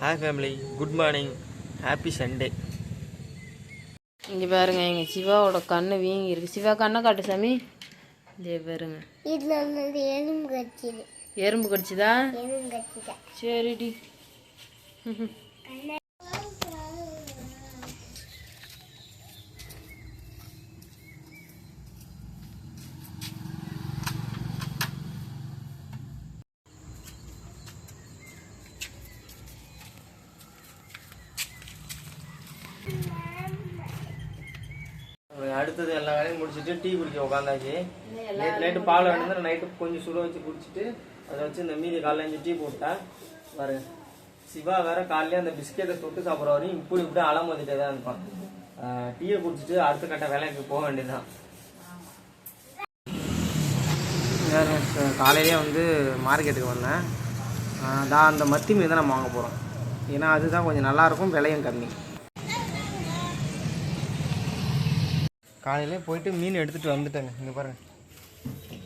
Hi family good morning happy Sunday இங்கே பாருங்க எங்கள் சிவாவோட கண்ணு வீங்கி இருக்கு. சிவா கண்ணை காட்டு சாமி. இதே பாருங்க. இதுல வந்து எறும்பு கடிச்சிது. எறும்பு கடிச்சுதா? எறும்பு கடிச்சிட்டேன் அடுத்தது எல்லா வேலையும் முடிச்சுட்டு டீ குடிக்க உட்காந்தாச்சு நேற்று நைட்டு பால் வேணும் நைட்டு கொஞ்சம் சுட வச்சு குடிச்சிட்டு அதை வச்சு இந்த மீதி காலைல அஞ்சு டீ போட்டேன் பாரு சிவா வேற காலையில அந்த பிஸ்கெட்டை தொட்டு சாப்பிட்ற வரையும் இப்படி இப்படி அலமோதிட்டே தான் இருப்பான். டீயை குடிச்சிட்டு அடுத்த கட்ட வேலைக்கு போக வேண்டியதுதான். காலையிலேயே வந்து மார்க்கெட்டுக்கு வந்தேன். தான் அந்த மத்தி மீன் தான் நம்ம வாங்க போகிறோம் ஏன்னா அதுதான் கொஞ்சம் நல்லாயிருக்கும் விலையும் கம்மி. காலையிலே போயிட்டு மீன் எடுத்துகிட்டு வந்துட்டேங்க. இங்கே பாருங்க.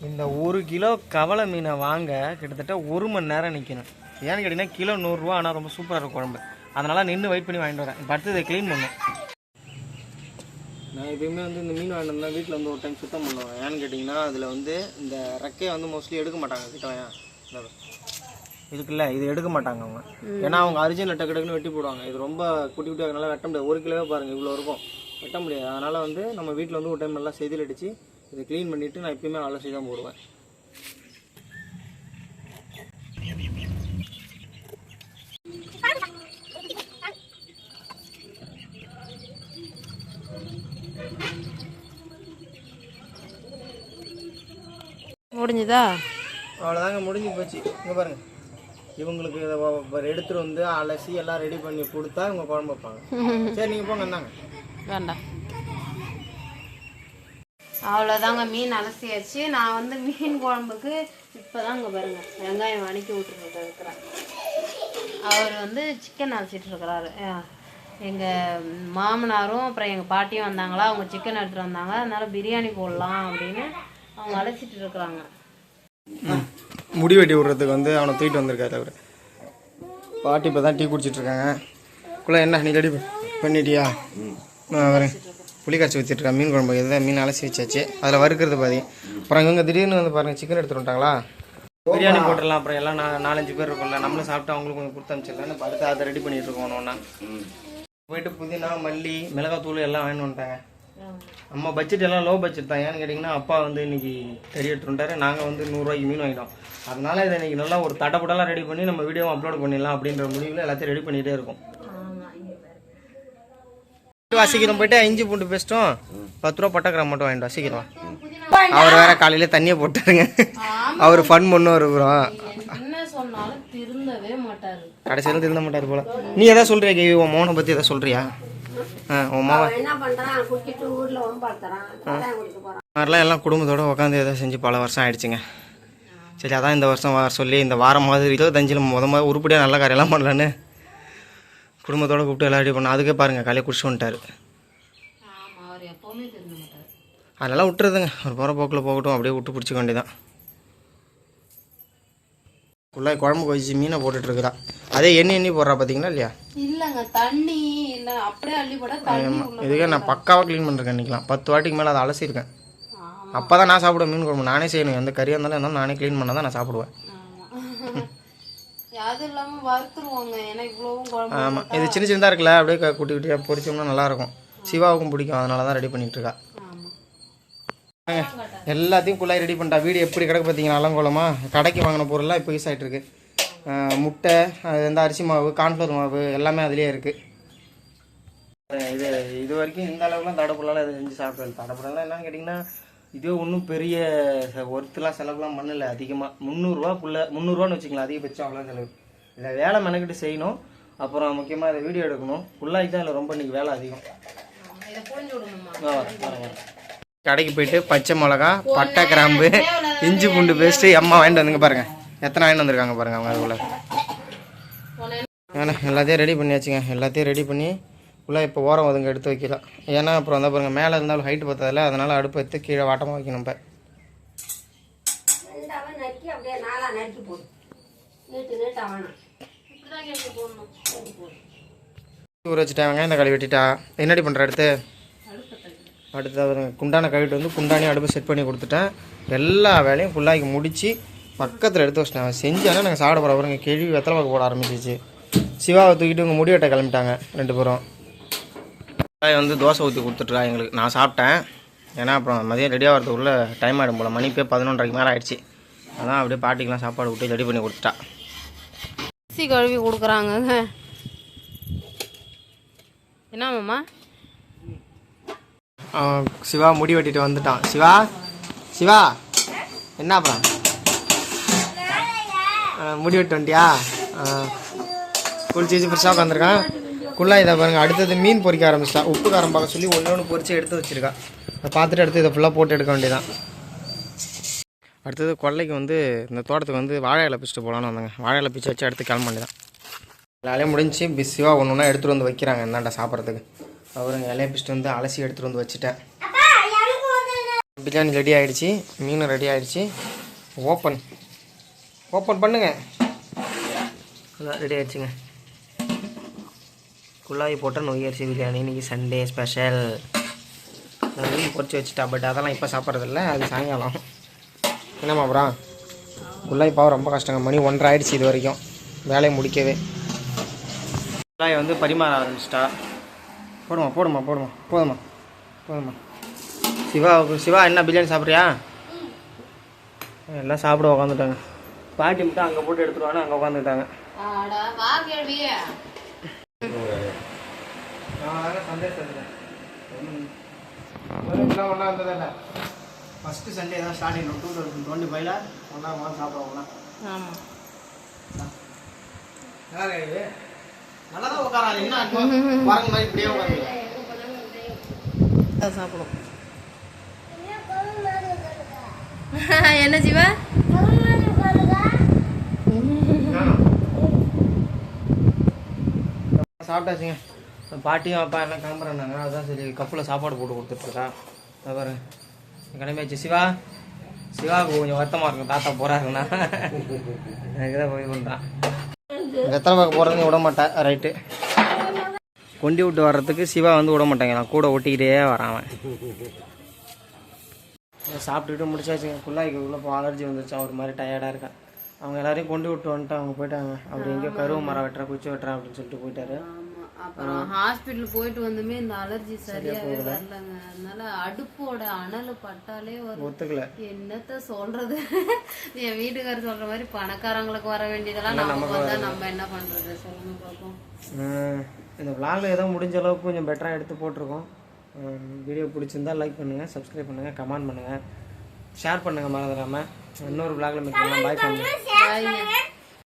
இந்த ஒரு கிலோ கவலை மீனை வாங்க கிட்டத்தட்ட ஒரு மணி நேரம் நிற்கணும் ஏன்னு கேட்டிங்கன்னா கிலோ நூறுரூவா ஆனால் ரொம்ப சூப்பராக இருக்கும் குழம்பு. அதனால் நின்று வெயிட் பண்ணி வாங்கிட்டு வரேன். இப்போ அடுத்து இதை க்ளீன் பண்ணும் நான் எப்பயுமே வந்து இந்த மீன் வாங்கிட்டு வந்தால் வீட்டில் வந்து ஒரு டைம் சுத்தம் பண்ணுவேன். ஏன்னு கேட்டிங்கன்னா அதில் வந்து இந்த ரெக்கையை வந்து மோஸ்ட்லி எடுக்க மாட்டாங்க. கிட்டவன் இதுக்குல்ல இது எடுக்க மாட்டாங்க அவங்க. ஏன்னா அவங்க அரிஜினல் டக்கு டக்குன்னு வெட்டி போடுவாங்க. இது ரொம்ப குட்டி குட்டி அதனால வெட்ட முடியாது. ஒரு கிலோவே பாருங்கள் இவ்வளோ இருக்கும். வெட்ட முடியாது. அதனால் வந்து நம்ம வீட்டில் வந்து ஒரு டைம் நல்லா செதில் அடித்து இதை க்ளீன் பண்ணிவிட்டு நான் எப்பயுமே அலசி தான் போடுவேன். முடிஞ்சுதா? அவ்வளோதாங்க முடிஞ்சு போச்சு. இங்கே பாருங்க. இவங்களுக்கு இதை எடுத்துட்டு வந்து அலசி எல்லாம் ரெடி பண்ணி கொடுத்தா இவங்க குழம்பு வைப்பாங்க. சரி நீங்கள் போங்க இந்தாங்க. வேண்டாம் அவ்வளோதாங்க மீன் அலசியாச்சு. நான் வந்து மீன் குழம்புக்கு இப்போதான் இங்கே பாருங்க வெங்காயம் வதக்கி விட்டுருக்கிட்டு இருக்கிறேன். அவர் வந்து சிக்கன் அலசிட்டு இருக்கிறாரு. எங்கள் மாமனாரும் அப்புறம் எங்கள் பாட்டியும் வந்தாங்களா அவங்க சிக்கன் எடுத்துகிட்டு வந்தாங்க. அதனால பிரியாணி போடலாம் அப்படின்னு அவங்க அலசிட்டு இருக்கிறாங்க. முடி வெட்டி விடுறதுக்கு வந்து அவனை தூக்கிட்டு வந்திருக்காரு அவர். பாட்டி இப்போ தான் டீ குடிச்சிட்டு இருக்காங்க. குள்ள என்ன நீ ரெடி பண்ணிட்டியா? வரேன். புளி காய்ச்சி வச்சுருக்கேன் மீன் குழம்பு இதுதான் மீன் அலசி வச்சாச்சு. அதில் வறுக்கிறது பாதி. அப்புறம் இங்கே திடீர்னு வந்து பாருங்கள் சிக்கன் எடுத்துட்டு வந்துட்டாங்களா? பிரியாணி போட்டுடலாம். அப்புறம் எல்லாம் நான் நாலஞ்சு பேர் இருக்கும்ல. நம்மளும் சாப்பிட்டு அவங்களுக்கு கொஞ்சம் கொடுத்து அனுப்பிச்சிடலாம். இப்போ அடுத்து அதை ரெடி பண்ணிட்டு இருக்கோம் ஒன்றா போயிட்டு புதினா மல்லி மிளகாத்தூள் எல்லாம் வாங்கிட்டு வந்துட்டாங்க. அம்மா பட்ஜெட் எல்லாம் லோ பட்ஜெட் தான். ஏன்னு கேட்டிங்கன்னா அப்பா வந்து இன்னைக்கு கறி எடுத்துட்டாரு நாங்கள் வந்து நூறுரூவாய்க்கு மீன் வாங்கிட்டோம். அதனால இதை இன்னைக்கு நல்லா ஒரு தடப்படலாம் ரெடி பண்ணி நம்ம வீடியோவும் அப்லோட் பண்ணிடலாம் அப்படின்ற முடிவில் எல்லாத்தையும் ரெடி பண்ணிகிட்டே இருக்கும். சீக்கிரம் போயிட்டு இஞ்சி பூண்டு பேஸ்ட்டும் பத்து ரூபா பட்டக்கிராம் மட்டும் வாங்கிட்டு வா சீக்கிரம் வா. அவர் வேற காலையில தண்ணியை போட்டாருங்க. அவர் ஃபன் பண்ண இருக்கிறோம் என்ன சொன்னாலும் திருந்தவே மாட்டாரு. கடைசியில் திருந்த மாட்டார் போல. நீ எதாவது சொல்றியா கேவி? உன் மோனை பற்றி எதாவது சொல்றியா? ஆ உன் போறான். மாதிரிலாம் எல்லாம் குடும்பத்தோட உட்காந்து எதாவது செஞ்சு பல வருஷம் ஆயிடுச்சுங்க. சரி அதான் இந்த வருஷம் வர சொல்லி இந்த வாரம் மாதிரி இருபத்தஞ்சில் முத முத உருப்படியாக நல்ல காரியெல்லாம் பண்ணலான்னு குடும்பத்தோட கூப்பிட்டு எல்லாம் ரெடி பண்ண அதுக்கே பாருங்கள் காலையில் குடிச்சு வந்துட்டாரு. அதெல்லாம் விட்டுறதுங்க. ஒரு போகிற போக்கில் போகட்டும் அப்படியே விட்டு பிடிச்சிக்க வேண்டியதான் ஃபுல்லாக குழம்புக்கு வச்சு மீனை போட்டுட்ருக்குறா அதே எண்ணெய் எண்ணெய் போடுறா பார்த்தீங்களா இல்லையா? இல்லங்க தண்ணி இல்ல அப்படியே அள்ளி போட இதுக்கே நான் பக்காவாக க்ளீன் பண்ணிருக்கேன் இன்றைக்கலாம் பத்து வாட்டிக்கு மேலே அதை அலசியிருக்கேன். அப்போ தான் நான் சாப்பிடுவேன் மீன் குழம்பு. நானே செய்யணும் எந்த கறியாக இருந்தாலும் இருந்தாலும் நானே க்ளீன் பண்ணால் தான் நான் சாப்பிடுவேன். அது இல்லாம வறுத்துருவாங்க. ஏன்னா இவ்வளவும் குழம்பு ஆமாம் இது சின்ன சின்னதாக இருக்குல்ல அப்படியே குட்டி குட்டியாக பொரிச்சோம்னா நல்லாயிருக்கும். சிவாவுக்கும் பிடிக்கும். அதனால தான் ரெடி ஆமா. எல்லாத்தையும் குள்ளாய் ரெடி பண்ணிட்டா. வீடு எப்படி கிடக்கு பார்த்தீங்கன்னா அலங்கோலமா? கடைக்கு வாங்கின பொருள்லாம் இப்போ யூஸ் ஆகிட்டு இருக்கு ஆஹ் முட்டை அது வந்து அரிசி மாவு கார்ன்ஃப்ளவர் மாவு எல்லாமே அதுலேயே இருக்குது இது இது வரைக்கும் இந்த அளவுக்குலாம் தடப்புலாம் இது செஞ்சு சாப்பிடல. தடப்புலாம் என்னன்னு கேட்டிங்கன்னா இதே ஒன்றும் பெரிய ஒர்த்துலாம் செலவுலாம் பண்ணல அதிகமாக முந்நூறுரூவாக்குள்ளே முந்நூறுரூவான்னு வச்சுக்கலாம் அதிகபட்சம் அவ்வளோ செலவு. இதை வேலை மெனக்கிட்டு செய்யணும். அப்புறம் முக்கியமாக இதை வீடியோ எடுக்கணும். ஃபுல்லாக தான் இதில் ரொம்ப இன்னைக்கு வேலை அதிகம். கடைக்கு போயிட்டு பச்சை மிளகா பட்டை கிராம்பு இஞ்சி பூண்டு பேஸ்ட்டு அம்மா வாங்கிட்டு வந்துங்க பாருங்க. எத்தனை வாங்கிட்டு வந்திருக்காங்க பாருங்க அவங்க அதுக்குள்ள. ஏன்னா எல்லாத்தையும் ரெடி பண்ணியாச்சுங்க. எல்லாத்தையும் ரெடி பண்ணி ஃபுல்லாக இப்போ ஓரம் ஒதுங்க எடுத்து வைக்கலாம் ஏன்னா அப்புறம் வந்தால் பாருங்க மேலே இருந்தாலும் ஹைட்டு பார்த்ததில்ல அதனால அடுப்பு எடுத்து கீழே வாட்டமாக வைக்கணும் இப்போ. ஊற வச்சுட்டேன் வெங்காயம் தக்காளி வெட்டிட்டா. என்னடி பண்ணுற அடுத்து? அடுத்து அவர் குண்டான கழுவிட்டு வந்து குண்டானி அடுப்பு செட் பண்ணி கொடுத்துட்டேன். எல்லா வேலையும் ஃபுல்லாகி முடித்து பக்கத்தில் எடுத்து வச்சிட்டேன். அவன் செஞ்சானே நாங்கள் சாப்பிட போகிற பாருங்க கேள்வி வெத்தலை பாக்கு போட ஆரம்பிச்சிச்சு. சிவாவை தூக்கிட்டு உங்கள் முடி வெட்ட கிளம்பிட்டாங்க ரெண்டு பேரும். தாய் வந்து தோசை ஊற்றி கொடுத்துட்ருக்கா எங்களுக்கு. நான் சாப்பிட்டேன். ஏன்னா அப்புறம் மதியம் ரெடி ஆகிறதுக்குள்ளே டைம் ஆகிடும் போல். மணி போய் பதினொன்றரைக்கு மேலே ஆயிடுச்சு. அதான் அப்படியே பாட்டிக்கெலாம் சாப்பாடு விட்டு ரெடி பண்ணி கொடுத்துட்டா. அரிசி கழுவி கொடுக்குறாங்கங்க என்ன மாமா? சிவா முடி வெட்டிட்டு வந்துட்டான். சிவா? சிவா? என்ன அப்புறம் முடி வெட்டு வந்துட்டியா குளிச்சு ஃப்ரெஷ்ஷாக உட்காந்துருக்கான் குள்ளா இதை பாருங்கள் அடுத்தது மீன் பொறிக்க ஆரம்பிச்சிட்டா. உப்பு காரம் பார்க்க சொல்லி ஒன்று ஒன்று பொறிச்சு எடுத்து வச்சுருக்கா. அதை பார்த்துட்டு அடுத்து இதை ஃபுல்லாக போட்டு எடுக்க வேண்டியதான் அடுத்தது கொல்லைக்கு வந்து இந்த தோட்டத்துக்கு வந்து வாழை இலை பிச்சுட்டு போகலான்னு வந்தாங்க. வாழை இலை பிச்சு வச்சு அடுத்து கிளம்ப வேண்டியதான் வேலையும் முடிஞ்சு பிஸிவாக ஒன்று ஒன்றா எடுத்துகிட்டு வந்து வைக்கிறாங்க என்னடா சாப்பிட்றதுக்கு. அவருங்க இலையை பிச்சுட்டு வந்து அலசி எடுத்துகிட்டு வந்து வச்சுட்டேன். பிரியாணி ரெடி ஆகிடுச்சி மீனும் ரெடி ஆகிடுச்சி ஓப்பன் ஓப்பன் பண்ணுங்கள் ரெடி ஆகிடுச்சிங்க குழாய் போட்ட நொய்யரிசி பிரியாணி இன்னைக்கு சண்டே ஸ்பெஷல் மீன் பொறிச்சு வச்சுட்டா பட் அதெல்லாம் இப்போ சாப்பிட்றதில்ல அது சாயங்காலம். என்னம்மா அப்புறம் குழாய் பாவம் ரொம்ப கஷ்டங்க மணி ஒன்றரை ஆயிடுச்சு இது வரைக்கும். வேலையை முடிக்கவே. குழாய் வந்து பரிமாற ஆரம்பிச்சிட்டா. போடுமா போடுமா போடுமா போதுமா போதுமா சிவாவுக்கு சிவா என்ன பிரியாணி சாப்பிட்றியா? எல்லாம் சாப்பிட உக்காந்துட்டாங்க. பாட்டி மட்டும் அங்கே போட்டு எடுத்துருவானு அங்கே உட்காந்துட்டாங்க வா கேள்வியே ஒன்றா வந்ததில்ல ஃபஸ்ட்டு சண்டே தான் ஸ்டார்டிங் டூ தௌசண்ட் டுவெண்ட்டி ஃபைவ்ல ஒன்றா ஒன்றா சாப்பிடுவோம்னா ஆமாம் நல்லா இருக்குது நல்லா தான் உட்காராது என்ன பாருங்க மாதிரி இப்படியே உட்காந்து சாப்பிடும் என்ன ஜீவா? சாப்பிட்டாச்சுங்க. பாட்டியும் அப்பா எல்லாம் கிளம்புறாங்க அதான் சரி கப்பில் சாப்பாடு போட்டு கொடுத்துட்ருக்கா. அதை கிளம்பியாச்சு சிவா. சிவாவுக்கு கொஞ்சம் வருத்தமாக இருக்கும் தாத்தா போகிறாருன்னா எனக்கு தான் போய் பண்ணுறான் எத்தனை பார்க்க போகிறதையும் விட மாட்டேன் ரைட்டு கொண்டு விட்டு வர்றதுக்கு சிவா வந்து விட மாட்டாங்க கூட ஒட்டிக்கிட்டே வரான் அவன். சாப்பிட்டுட்டு முடிச்சாச்சுங்க. குள்ளாய்க்கு உள்ள இப்போ அலர்ஜி வந்துருச்சு. ஒரு மாதிரி டயர்டாக இருக்கேன். அவங்க எல்லாரையும் கொண்டு விட்டு வந்துட்டு அவங்க போயிட்டாங்க. அவர் எங்கேயோ கருவு மரம் வெட்டுறேன் குச்சி வெட்டுறேன் அப்படின்னு சொல்லிட்டு போயிட்டாரு. அப்புறம் ஹாஸ்பிட்டல் போயிட்டு வந்துமே இந்த அலர்ஜி சரியாவே வரலங்க. அதனால அடுப்போட அனல் பட்டாலே ஒத்துக்கல. என்னத்த சொல்றது? என் வீட்டுக்காரர் சொல்ற மாதிரி பணக்காரங்களுக்கு வர வேண்டியதெல்லாம் நமக்கு வந்தா நம்ம என்ன பண்றது? சொல்லுங்க பாப்போம். உம், இந்த vlogல ஏதோ முடிஞ்ச அளவுக்கு கொஞ்சம் பெட்டராக எடுத்து போட்டிருக்கோம். வீடியோ பிடிச்சிருந்தா லைக் பண்ணுங்கள் சப்ஸ்கிரைப் பண்ணுங்கள் கமெண்ட் பண்ணுங்கள் ஷேர் பண்ணுங்கள் மறந்துடாமல் இன்னொரு vlogல மீட் பண்ணலாம். பாய் பண்ணுங்கள்